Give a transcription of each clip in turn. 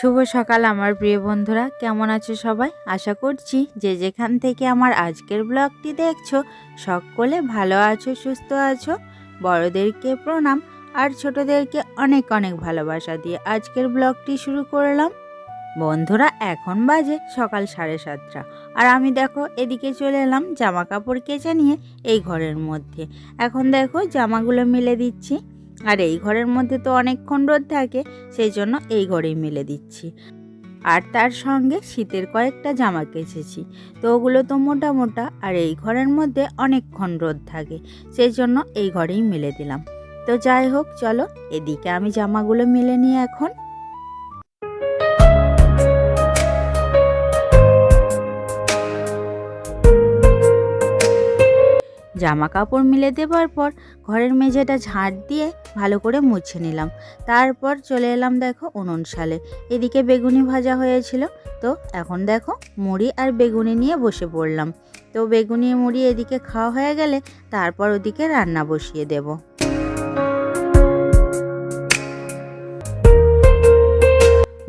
শুভ সকাল আমার প্রিয় বন্ধুরা। কেমন আছো সবাই? আশা করছি যে যেখান থেকে আমার আজকের ব্লগটি দেখছ, সকলে ভালো আছো, সুস্থ আছো। বড়দেরকে প্রণাম আর ছোটদেরকে অনেক অনেক ভালোবাসা দিয়ে আজকের ব্লগটি শুরু করলাম। বন্ধুরা, এখন বাজে সকাল সাড়ে সাতটা। আর আমি দেখো, এদিকে চলে এলাম জামা কাপড় কেচে নিয়ে এই ঘরের মধ্যে। এখন দেখো, জামাগুলো মিলে দিচ্ছি। আর এই ঘরের মধ্যে তো অনেকক্ষণ রোদ থাকে, সেই জন্য এই ঘরেই মেলে দিচ্ছি। আর তার সঙ্গে শীতের কয়েকটা জামা কেচেছি, তো ওগুলো তো মোটা মোটা, আর এই ঘরের মধ্যে অনেকক্ষণ রোদ থাকে, সেই জন্য এই ঘরেই মেলে দিলাম। তো যাই হোক, চলো, এদিকে আমি জামাগুলো মেলে নিই এখন। জামা কাপড় মিলে দেওয়ার পর ঘরের মেঝেটা ঝাঁট দিয়ে ভালো করে মুছে নিলাম। তারপর চলে এলাম দেখো উনুন সালে এদিকে বেগুনি ভাজা হয়েছিল। তো এখন দেখো মুড়ি আর বেগুনি নিয়ে বসে পড়লাম। তো বেগুনি মুড়ি এদিকে খাওয়া হয়ে গেলে তারপর ওদিকে রান্না বসিয়ে দেবো।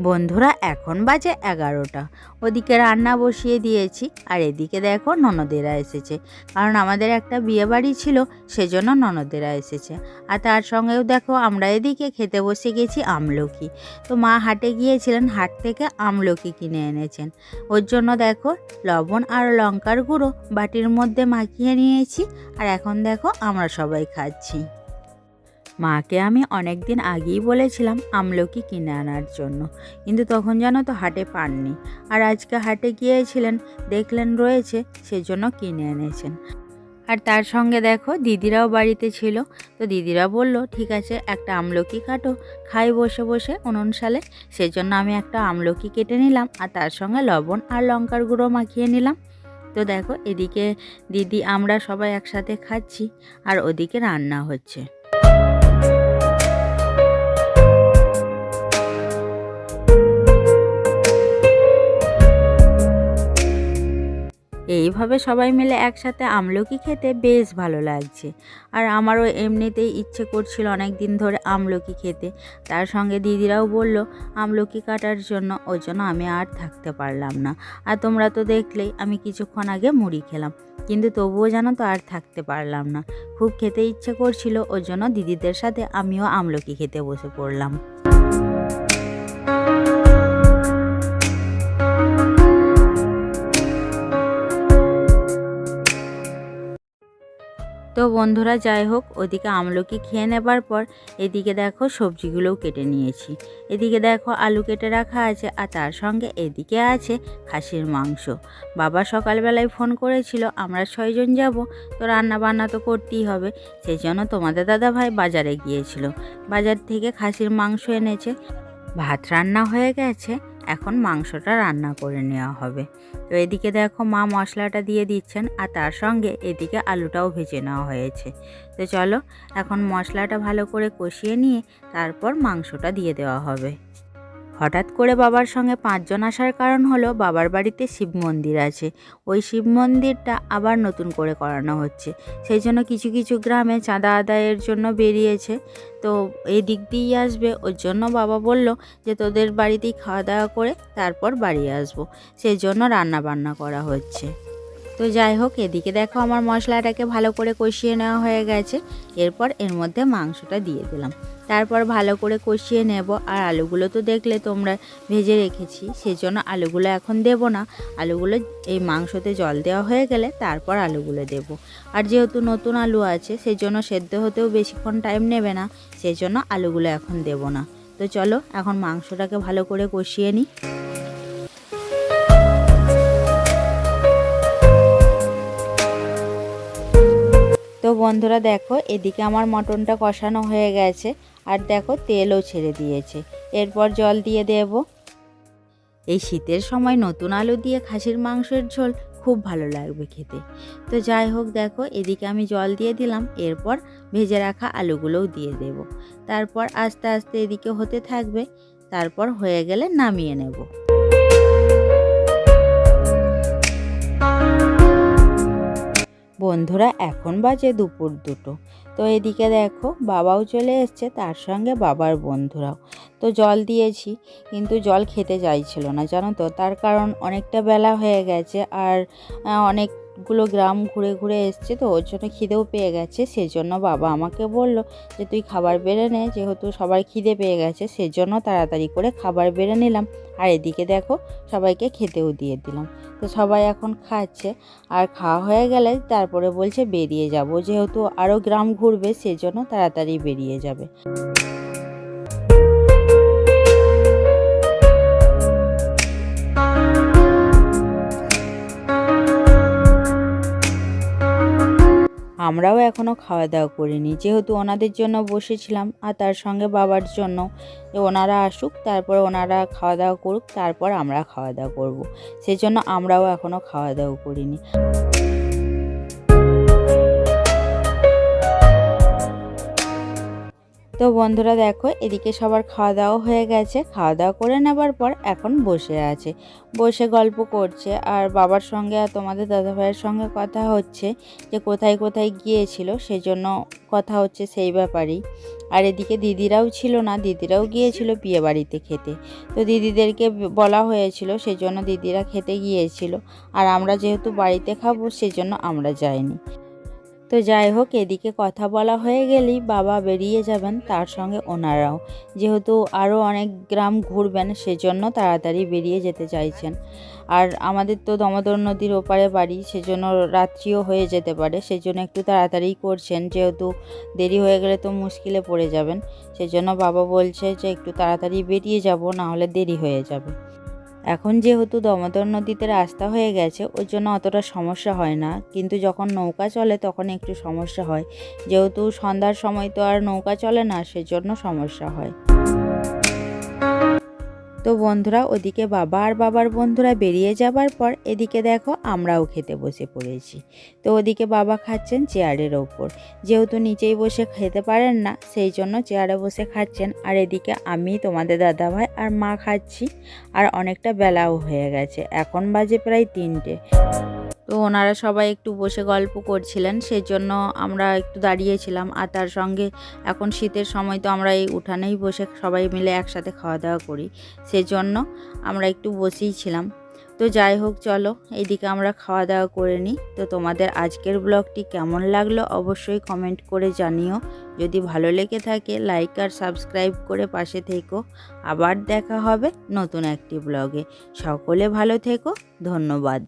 বন্ধুরা, এখন বাজে এগারোটা। ওদিকে রান্না বসিয়ে দিয়েছি, আর এদিকে দেখো ননদেরা এসেছে। কারণ আমাদের একটা বিয়ে বাড়ি ছিল, সেজন্য ননদেরা এসেছে। আর তার সঙ্গেও দেখো আমরা এদিকে খেতে বসে গেছি আমলকি। তো মা হাটে গিয়েছিলেন, হাট থেকে আমলকি কিনে এনেছেন। ওর জন্য দেখো লবণ আর লঙ্কার গুঁড়ো বাটির মধ্যে মাখিয়ে নিয়েছি, আর এখন দেখো আমরা সবাই খাচ্ছি। মাকে আমি অনেক দিন আগেই বলেছিলাম আমলকি কিনে আনার জন্য, কিন্তু তখন যেন তো হাটে পাননি। আর আজকে হাটে গিয়েছিলেন, দেখলেন রয়েছে, সেজন্য কিনে এনেছেন। আর তার সঙ্গে দেখো, দিদিরাও বাড়িতে ছিল। তো দিদিরা বলল, ঠিক আছে, একটা আমলকি কাটো, খাই বসে বসে উনুন সালে। সেজন্য আমি একটা আমলকি কেটে নিলাম, আর তার সঙ্গে লবণ আর লঙ্কার গুঁড়ো মাখিয়ে নিলাম। তো দেখো, এদিকে দিদি, আমরা সবাই একসাথে খাচ্ছি, আর ওদিকে রান্না হচ্ছে। এইভাবে সবাই মিলে একসাথে আমলকি খেতে বেশ ভালো লাগছে। আর আমারও এমনিতেই ইচ্ছে করছিল অনেক দিন ধরে আমলকি খেতে। তার সঙ্গে দিদিরাও বলল, আমলকি কাটার জন্য ওই জন্য আমি আর থাকতে পারলাম না। আর তোমরা তো দেখলেই আমি কিছুক্ষণ আগে মুড়ি খেলাম। কিন্তু তবুও যেন তো আর থাকতে পারলাম না। খুব খেতে ইচ্ছে করছিল ওই জন্য দিদিদের সাথে আমিও আমলকি খেতে বসে পড়লাম। তো বন্ধুরা যাই হোক, ওদিকে আমলকি খেয়ে নেবার পর এদিকে দেখো সবজিগুলোও কেটে নিয়েছি। এদিকে দেখো আলু কেটে রাখা আছে আর তার সঙ্গে এদিকে আছে খাসির মাংস। বাবা সকালবেলায় ফোন করেছিল, আমরা ছয়জন যাব, তো রান্না বান্না তো করতেই হবে। সেই জন্য তোমাদের দাদা ভাই বাজারে গিয়েছিল। বাজার থেকে খাসির মাংস এনেছে, ভাত রান্না হয়ে গেছে এখন মাংসটা রান্না করে নেওয়া হবে। তো এদিকে দেখো মা মশলাটা দিয়ে দিচ্ছেন আর তার সঙ্গে এদিকে আলুটাও ভেজে নেওয়া হয়েছে। তো চলো, এখন মশলাটা ভালো করে কষিয়ে নিয়ে তারপর মাংসটা দিয়ে দেওয়া হবে। হঠাৎ করে বাবার সঙ্গে পাঁচজন আসার কারণ হলো বাবার বাড়িতে শিব মন্দির আছে। ওই শিব মন্দিরটা আবার নতুন করে করানো হচ্ছে। সেই জন্য কিছু কিছু গ্রামে চাঁদা আদায়ের জন্য বেরিয়েছে। তো এই দিক দিয়েই আসবে। ওর জন্য বাবা বলল যে, তোদের বাড়িতেই খাওয়া দাওয়া করে তারপর বাড়ি আসব। সেই জন্য রান্না বান্না করা হচ্ছে। তো যাই হোক, এদিকে দেখো আমার মশলাটাকে ভালো করে কষিয়ে নেওয়া হয়ে গেছে। এরপর এর মধ্যে মাংসটা দিয়ে দিলাম। তারপর ভালো করে কষিয়ে নেব। আর আলুগুলো তো দেখলে তোমরা ভেজে রেখেছি সেই জন্য আলুগুলো এখন দেব না। আলুগুলো এই মাংসতে জল দেওয়া হয়ে গেলে তারপর আলুগুলো দেব। আর যেহেতু নতুন আলু আছে সেই জন্য সেদ্ধ হতেও বেশিক্ষণ টাইম নেবে না সেই জন্য আলুগুলো এখন দেব না। তো চলো, এখন মাংসটাকে ভালো করে কষিয়ে নিই। বন্ধুরা, দেখো এদিকে আমার মটনটা কষানো হয়ে গেছে আর দেখো তেলও ছেড়ে দিয়েছে। এরপর জল দিয়ে দেব। এই শীতের সময় নতুন আলু দিয়ে খাসির মাংসের ঝোল খুব ভালো লাগবে খেতে। তো যাই হোক, দেখো এদিকে আমি জল দিয়ে দিলাম, এরপর ভেজে রাখা আলুগুলোও দিয়ে দেব। তারপর আস্তে আস্তে এদিকে হতে থাকবে, তারপর হয়ে গেলে নামিয়ে নেব। বন্ধুরা এখন বাজে দুপুর দুটো। তো এদিকে দেখো বাবাও চলে এসছে তার সঙ্গে বাবার বন্ধুরাও। তো জল দিয়েছি কিন্তু জল খেতে চাইছিল না জানো তো? তার কারণ অনেকটা বেলা হয়ে গেছে আর আহ, অনেকগুলো গ্রাম ঘুরে ঘুরে এসছে তো, ওর জন্য খিদেও পেয়ে গেছে, সেজন্য বাবা আমাকে বলল যে, তুই খাবার বেড়ে নে, যেহেতু সবার খিদে পেয়ে গেছে, সেজন্য তাড়াতাড়ি করে খাবার বেড়ে নিলাম। আর এদিকে দেখো, সবাইকে খেতেও দিয়ে দিলাম। তো সবাই এখন খাচ্ছে, আর খাওয়া হয়ে গেলে তারপরে বলছে বেরিয়ে যাব, যেহেতু আরও গ্রাম ঘুরবে, সেজন্য তাড়াতাড়ি বেরিয়ে যাবে। আমরাও এখনও খাওয়া দাওয়া করিনি। যেহেতু ওনাদের জন্য বসেছিলাম আর তার সঙ্গে বাবার জন্য। যে ওনারা আসুক, তারপর ওনারা খাওয়া দাওয়া করুক, তারপর আমরা খাওয়া দাওয়া করব। সেজন্য আমরাও এখনও খাওয়া দাওয়া করিনি। বন্ধুরা দেখো, এদিকে সবার খাওয়া দাওয়া হয়ে গেছে। খাওয়া দাওয়া করে নেবার পর এখন বসে আছে। বসে গল্প করছে। আর বাবার সঙ্গে আর তোমাদের দাদা ভাইয়ের সঙ্গে কথা হচ্ছে যে কোথায় কোথায় গিয়েছিল, সেজন্য কথা হচ্ছে সেই ব্যাপারেই। আর এদিকে দিদিরাও ছিল না, দিদিরাও গিয়েছিল বিয়ে বাড়িতে খেতে। তো দিদিদেরকে বলা হয়েছিল, সেজন্য দিদিরা খেতে গিয়েছিল। আর আমরা যেহেতু বাড়িতে খাব, সেজন্য আমরা যাইনি। তো যাই হোক, এদিকে কথা বলা হয়ে গেলেই বাবা বেরিয়ে যাবেন তার সঙ্গে ওনারাও। যেহেতু আরও অনেক গ্রাম ঘুরবেন, সেজন্য তাড়াতাড়ি বেরিয়ে যেতে চাইছেন। আর আমাদের তো দামোদর নদীর ওপারে বাড়ি, সেজন্য রাত্রিও হয়ে যেতে পারে। সেজন্য একটু তাড়াতাড়ি করছেন, যেহেতু দেরি হয়ে গেলে তো মুশকিলে পড়ে যাবেন। সেজন্য বাবা বলছে যে, একটু তাড়াতাড়ি বেরিয়ে যাব, না হলে দেরি হয়ে যাবে। এখন যেহেতু দমোদর নদীতে রাস্তা হয়ে গেছে, ওর জন্য অতটা সমস্যা হয় না। কিন্তু যখন নৌকা চলে তখন একটু সমস্যা হয়। যেহেতু সন্ধ্যার সময় তো আর নৌকা চলে না, সেজন্য সমস্যা হয়। তো বন্ধুরা, ওদিকে বাবা আর বাবার বন্ধুরা বেরিয়ে যাবার পর এদিকে দেখো আমরাও খেতে বসে পড়েছি। তো ওদিকে বাবা খাচ্ছেন চেয়ারের ওপর। যেহেতু নিচেই বসে খেতে পারেন না, সেই জন্য চেয়ারে বসে খাচ্ছেন। আর এদিকে আমি, তোমাদের দাদাভাই আর মা খাচ্ছি। আর অনেকটা বেলাও হয়ে গেছে। এখন বাজে প্রায় তিনটে। তো ওনারা সবাই একটু বসে গল্প করছিলেন, সেজন্য আমরা একটু দাঁড়িয়েছিলাম। আর তার সঙ্গে এখন শীতের সময় তো আমরা এই উঠানেই বসে সবাই মিলে একসাথে খাওয়া দাওয়া করি, সেজন্য আমরা একটু বসেই ছিলাম। তো যাই হোক, চলো এইদিকে আমরা খাওয়া দাওয়া করে নিই। তো তোমাদের আজকের ব্লগটি কেমন লাগল অবশ্যই কমেন্ট করে জানিও। যদি ভালো লেগে থাকে, লাইক আর সাবস্ক্রাইব করে পাশে থেকো। আবার দেখা হবে নতুন একটি ব্লগে। সকলে ভালো থেকো, ধন্যবাদ।